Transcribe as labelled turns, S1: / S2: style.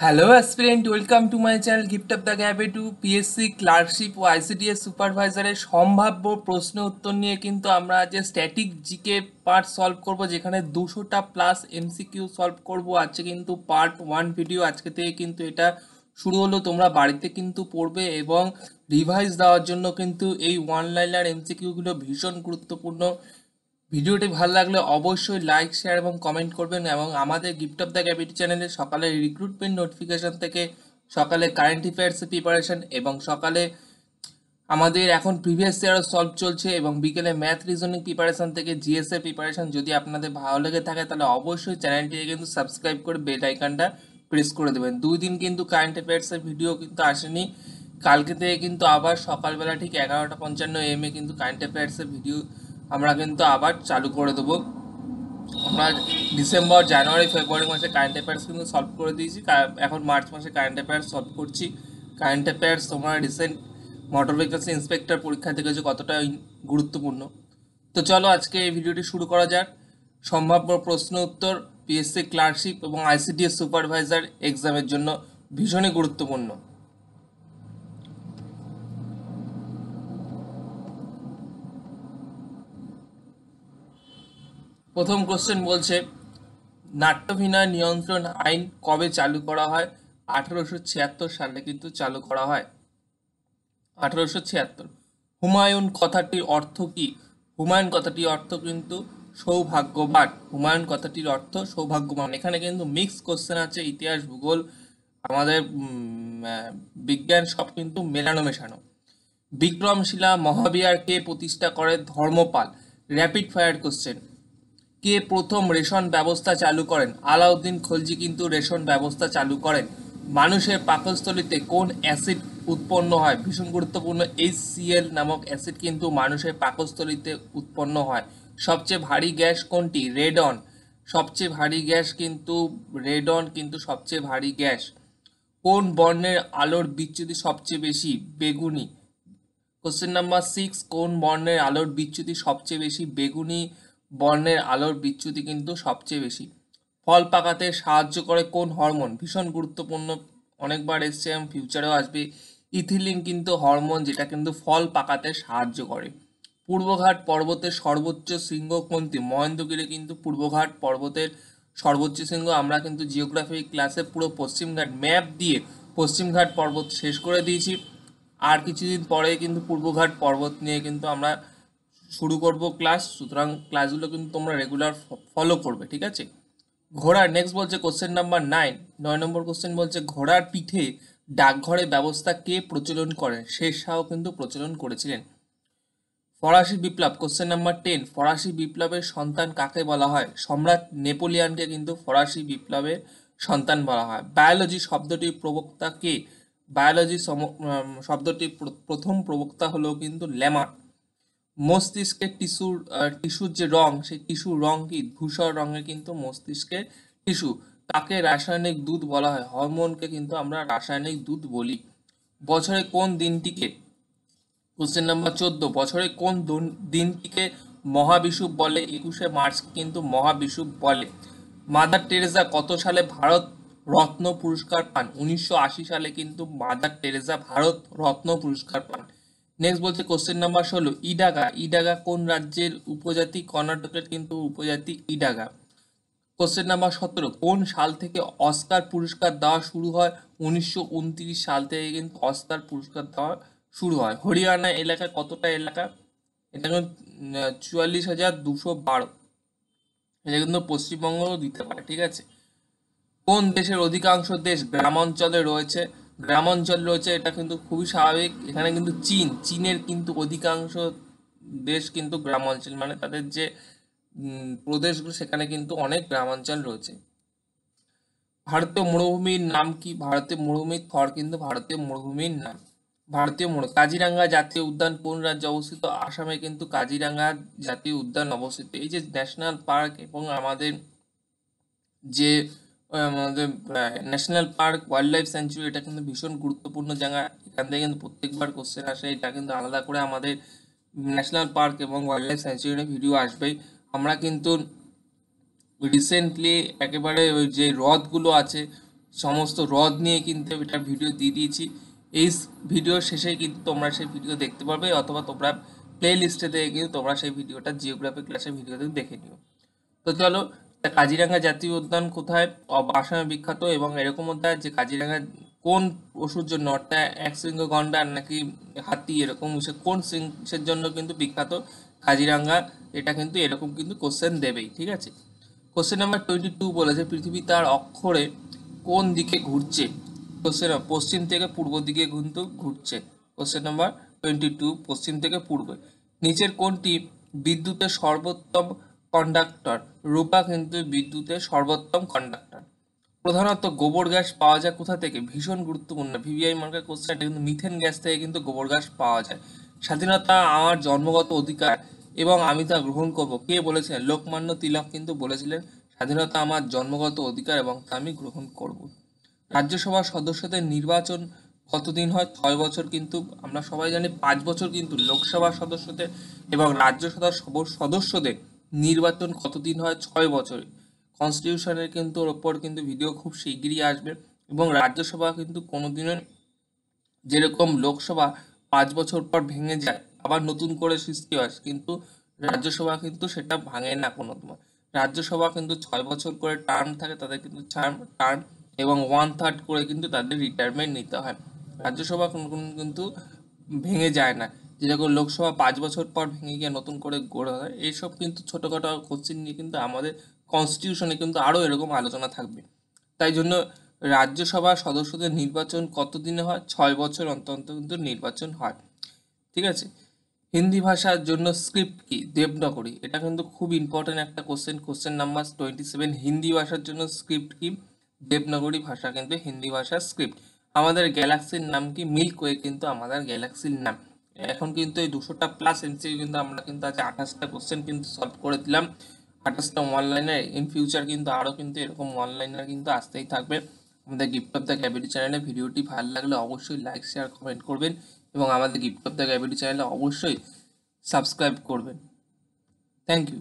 S1: Hello aspirant welcome to my channel gift of the গ্যাপে to PSC clerkship ও ICDS সুপারভাইজারের সম্ভাব্য প্রশ্ন উত্তর নিয়ে কিন্তু আমরা আজকে স্ট্যাটিক জিকে পার্ট সলভ করব, যেখানে দুশোটা প্লাস এমসিকিউ সলভ করব। আজকে কিন্তু পার্ট ওয়ান ভিডিও আজকে থেকে কিন্তু এটা শুরু হলো। তোমরা বাড়িতে কিন্তু পড়বে এবং রিভাইজ দেওয়ার জন্য কিন্তু এই ওয়ান লাইনার এমসিকিউগুলো ভীষণ গুরুত্বপূর্ণ। ভিডিওটি ভালো লাগলে অবশ্যই লাইক শেয়ার এবং কমেন্ট করবেন এবং আমাদের গিফট অফ দ্য ক্যাপিটি চ্যানেলে সকালে রিক্রুটমেন্ট নোটিফিকেশন থেকে সকালে কারেন্ট অ্যাফেয়ার্স প্রিপারেশন এবং সকালে আমাদের এখন প্রিভিয়াস ইয়ারও সলভ চলছে এবং বিকেলে ম্যাথ রিজনিং প্রিপারেশন থেকে জিএস এর প্রিপারেশন যদি আপনাদের ভালো লেগে থাকে তাহলে অবশ্যই চ্যানেলটিকে কিন্তু সাবস্ক্রাইব করে বেল আইকনটা প্রেস করে দেবেন। দুই দিন কিন্তু কারেন্ট অ্যাফেয়ার্সের ভিডিও কিন্তু আসেনি। কালকে থেকে কিন্তু আবার সকালবেলা ঠিক এগারোটা পঞ্চান্ন এম এ কিন্তু কারেন্ট অ্যাফেয়ার্সের ভিডিও আমরা কিন্তু আবার চালু করে দেবো। আমরা ডিসেম্বর, জানুয়ারি, ফেব্রুয়ারি মাসে কারেন্ট অ্যাফেয়ার্স কিন্তু সলভ করে দিয়েছি। এখন মার্চ মাসে কারেন্ট অ্যাফেয়ার্স সলভ করছি। কারেন্ট অ্যাফেয়ার্স তোমরা রিসেন্ট মোটর ভেহিকলস ইন্সপেক্টর পরীক্ষা দেখেছ কতটা গুরুত্বপূর্ণ। তো চলো আজকে এই ভিডিওটি শুরু করা যাক। সম্ভাব্য প্রশ্ন উত্তর পিএসসি ক্লার্কশিপ এবং আইসিডিএস সুপারভাইজার এক্সামের জন্য ভীষণই গুরুত্বপূর্ণ। প্রথম কোশ্চেন বলছে, নাট্যভিনয় নিয়ন্ত্রণ আইন কবে চালু করা হয়? আঠারোশো ছিয়াত্তর সালে কিন্তু চালু করা হয়। আঠারোশো ছিয়াত্তর। হুমায়ুন কথাটির অর্থ কি? হুমায়ুন কথাটির অর্থ কিন্তু সৌভাগ্যবান। হুমায়ুন কথাটির অর্থ সৌভাগ্যবান। এখানে কিন্তু মিক্স কোশ্চেন আছে, ইতিহাস, ভূগোল, আমাদের বিজ্ঞান, সব কিন্তু মেলানো মেশানো। বিক্রমশিলা মহাবিহার কে প্রতিষ্ঠা করে ধর্মপাল। র্যাপিড ফায়ার কোশ্চেন কে প্রথম রেশন ব্যবস্থা চালু করেন? আলাউদ্দিন খলজি কিন্তু রেশন ব্যবস্থা চালু করেন। মানুষের পাকস্থলিতে কোন অ্যাসিড উৎপন্ন হয়? ভীষণ গুরুত্বপূর্ণ, এইচ এইচসিএল নামক অ্যাসিড কিন্তু মানুষের পাকস্থলিতে উৎপন্ন হয়। সবচেয়ে ভারী গ্যাস কোনটি? রেডন। সবচেয়ে ভারী গ্যাস কিন্তু, রেডন কিন্তু সবচেয়ে ভারী গ্যাস। কোন বর্ণের আলোর বিচ্যুতি সবচেয়ে বেশি? বেগুনি। কোশ্চেন নাম্বার সিক্স, কোন বর্ণের আলোর বিচ্যুতি সবচেয়ে বেশি? বেগুনি বর্ণের আলোর বিচ্যুতি কিন্তু সবচেয়ে বেশি। ফল পাকাতে সাহায্য করে কোন হরমোন? ভীষণ গুরুত্বপূর্ণ। অনেকবার এসছে, এবং ফিউচারেও আসবে। ইথিলিন কিন্তু হরমোন যেটা কিন্তু ফল পাকাতে সাহায্য করে। পূর্বঘাট পর্বতের সর্বোচ্চ শৃঙ্গ কোনটি? মহেন্দ্রগিরি কিন্তু পূর্বঘাট পর্বতের সর্বোচ্চ শৃঙ্গ। আমরা কিন্তু জিওগ্রাফি ক্লাসে পুরো পশ্চিমঘাট ম্যাপ দিয়ে পশ্চিমঘাট পর্বত শেষ করে দিয়েছি। আর কিছুদিন পরে কিন্তু পূর্বঘাট পর্বত নিয়ে কিন্তু আমরা শুরু করব ক্লাস সুতরাং ক্লাসগুলো কিন্তু তোমরা রেগুলার ফলো করবে, ঠিক আছে? ঘোড়ার নেক্সট বলছে কোশ্চেন নাম্বার নাইন নয় নম্বর কোশ্চেন বলছে, ঘোড়ার পিঠে ডাকঘরের ব্যবস্থা কে প্রচলন করেন শেষ শাহ কিন্তু প্রচলন করেছিলেন। ফরাসি বিপ্লব কোশ্চেন নাম্বার টেন ফরাসি বিপ্লবের সন্তান কাকে বলা হয়? সম্রাট নেপোলিয়ানকে কিন্তু ফরাসি বিপ্লবের সন্তান বলা হয়। বায়োলজি শব্দটির প্রবক্তা কে? বায়োলজি শব্দটির প্রথম প্রবক্তা হলো কিন্তু ল্যামার মস্তিষ্কের টিস্যুর টিস্যুর যে রং, সেই টিস্যুর রং কি? ধূসর রঙের কিন্তু মস্তিষ্কের টিস্যু। তাকে রাসায়নিক দুধ বলা হয়। হরমোনকে কিন্তু আমরা রাসায়নিক দুধ বলি। বছরে কোন দিনটিকে? কোশ্চেন নাম্বার চোদ্দ। বছরে কোন দিনটিকে মহাবিষুব বলে? একুশে মার্চ কিন্তু মহাবিষুব বলে। মাদার টেরেসা কত সালে ভারত রত্ন পুরস্কার পান? উনিশশো আশি সালে কিন্তু মাদার টেরেসা ভারত রত্ন পুরস্কার পান। নেক্সট বলছে কোশ্চেন নাম্বার ষোলো, ইডাগা। ইডাগা কোন রাজ্যের উপজাতি? কর্ণাটকের কিন্তু উপজাতি ইডাগা। কোশ্চেন নাম্বার সতেরো, কোন সাল থেকে অস্কার পুরস্কার দেওয়া শুরু হয়? উনিশশো উনত্রিশ সাল থেকে কিন্তু অস্কার পুরস্কার দেওয়া শুরু হয়। হরিয়ানা এলাকা কতটা এলাকা? এটা কিন্তু চুয়াল্লিশ হাজার দুশো বারো। এটা কিন্তু পশ্চিমবঙ্গও দিতে পারে, ঠিক আছে? কোন দেশের অধিকাংশ দেশ গ্রামাঞ্চলে রয়েছে? গ্রামাঞ্চল রয়েছে, এটা কিন্তু খুবই স্বাভাবিক। এখানে কিন্তু চীন, চীনের কিন্তু অধিকাংশ দেশ কিন্তু গ্রামাঞ্চল মানে তাদের যে প্রদেশগুলো, সেখানে কিন্তু অনেক গ্রামাঞ্চল রয়েছে। ভারতীয় মরুভূমির নাম কি? ভারতীয় মরুভূমির থর কিন্তু ভারতীয় মরুভূমির নাম। ভারতীয় মরু, কাজিরাঙ্গা জাতীয় উদ্যান কোন রাজ্যে অবস্থিত? আসামে কিন্তু কাজিরাঙ্গা জাতীয় উদ্যান অবস্থিত। এই যে ন্যাশনাল পার্ক এবং আমাদের যে আমাদের national park wildlife sanctuary এটা কিন্তু ভীষণ গুরুত্বপূর্ণ জায়গা। এখান থেকে কিন্তু প্রত্যেকবার কোশ্চেন আসে, এটা কিন্তু আলাদা করে আমাদের ন্যাশনাল পার্ক এবং ওয়াইল্ড লাইফ স্যাঞ্চুরির ভিডিও আসবেই। আমরা কিন্তু রিসেন্টলি একেবারে ওই যে হ্রদগুলো আছে, সমস্ত হ্রদ নিয়ে কিন্তু এটার ভিডিও দিয়ে দিয়েছি। এই ভিডিওর শেষে কিন্তু তোমরা সেই ভিডিও দেখতে পারবে, অথবা তোমরা প্লে লিস্টে থেকে কিন্তু তোমরা সেই ভিডিওটা জিওগ্রাফি ক্লাসের ভিডিওতে দেখে নিও। তো চলো কাজিরাঙ্গা জাতীয় উদ্যান কোথায়? আসামে বিখ্যাত এবং এরকম হয় যে কাজিরাঙ্গা কোন পশুর জন্য, অর্থাৎ এক শৃঙ্গ গন্ডার নাকি হাতি, এরকম কোন সিংসের জন্য কিন্তু বিখ্যাত কাজিরাঙ্গা? এটা কিন্তু এরকম কিন্তু কোশ্চেন দেবেই, ঠিক আছে? কোশ্চেন নাম্বার টোয়েন্টি টু বলেছে, পৃথিবী তার অক্ষরে কোন দিকে ঘুরছে? কোশ্চেন পশ্চিম থেকে পূর্ব দিকে কিন্তু ঘুরছে। কোশ্চেন নাম্বার টোয়েন্টি টু পশ্চিম থেকে পূর্বে। নিচের কোনটি বিদ্যুতের সর্বোত্তম কন্ডাক্টর রূপা কিন্তু বিদ্যুতের সর্বোত্তম কন্ডাক্টর প্রধানত গোবর গ্যাস পাওয়া যায় কোথা থেকে? ভীষণ গুরুত্বপূর্ণ। ভিভিআই মার্কের কোশ্চেন এটা কিন্তু মিথেন গ্যাস থেকে কিন্তু গোবর গ্যাস পাওয়া যায়। স্বাধীনতা আমার জন্মগত অধিকার এবং আমি তা গ্রহণ করব। কে বলেছিলেন? লোকমান্য তিলক কিন্তু বলেছিলেন, স্বাধীনতা আমার জন্মগত অধিকার এবং তা আমি গ্রহণ করব। রাজ্যসভার সদস্যদের নির্বাচন কতদিন হয়? ছয় বছর কিন্তু, আমরা সবাই জানি, পাঁচ বছর কিন্তু লোকসভার সদস্যদের এবং রাজ্যসভার সদস্যদের নির্বাচন কতদিন হয়? ছয় বছর। কনস্টিটিউশনের কিন্তু ওর ওপর কিন্তু ভিডিও খুব শিগগিরই আসবে এবং রাজ্যসভা কিন্তু কোনোদিনও যেরকম লোকসভা পাঁচ বছর পর ভেঙে যায়, আবার নতুন করে সৃষ্টি হয়, কিন্তু রাজ্যসভা কিন্তু সেটা ভাঙে না কোনো তোমার রাজ্যসভা কিন্তু ছয় বছর করে টার্ম থাকে, তাদের কিন্তু টার্ম এবং ওয়ান থার্ড করে কিন্তু তাদের রিটায়ারমেন্ট নিতে হয়। রাজ্যসভা কোনো কোনো কিন্তু ভেঙে যায় না। যেরকম লোকসভা পাঁচ বছর পর ভেঙে গিয়ে নতুন করে গড়ে হয় এইসব কিন্তু ছোটোখাটো কোশ্চেন নিয়ে কিন্তু আমাদের কনস্টিটিউশনে কিন্তু আরও এরকম আলোচনা থাকবে। তাই জন্য রাজ্যসভার সদস্যদের নির্বাচন কতদিনে হয়? ছয় বছর অন্তর অন্তর কিন্তু নির্বাচন হয়। ঠিক আছে? হিন্দি ভাষার জন্য স্ক্রিপ্ট কি? দেবনাগরী। এটা কিন্তু খুব ইম্পর্টেন্ট একটা question question number twenty seven Hindi ভাষার জন্য স্ক্রিপ্ট কি? দেবনাগরী ভাষা কিন্তু হিন্দি ভাষার স্ক্রিপ্ট আমাদের গ্যালাক্সির নাম কি? মিল্ক মিল্কওয়ে কিন্তু আমাদের গ্যালাক্সির নাম। এখন কিন্তু এই দুশোটা প্লাস এমসিকিউ কিন্তু আমরা কিন্তু আজকে আঠাশটা কোশ্চেন কিন্তু সলভ করে দিলাম। আঠাশটা অনলাইনে ইন ফিউচার কিন্তু আরও কিন্তু এরকম অনলাইনে কিন্তু আসতেই থাকবে। আমাদের গিফট অফ দ্য ক্যাবিটি চ্যানেলে ভিডিওটি ভালো লাগলে অবশ্যই লাইক শেয়ার কমেন্ট করবেন এবং আমাদের গিফট অফ দ্য ক্যাবিটি চ্যানেলে অবশ্যই সাবস্ক্রাইব করবেন। Thank you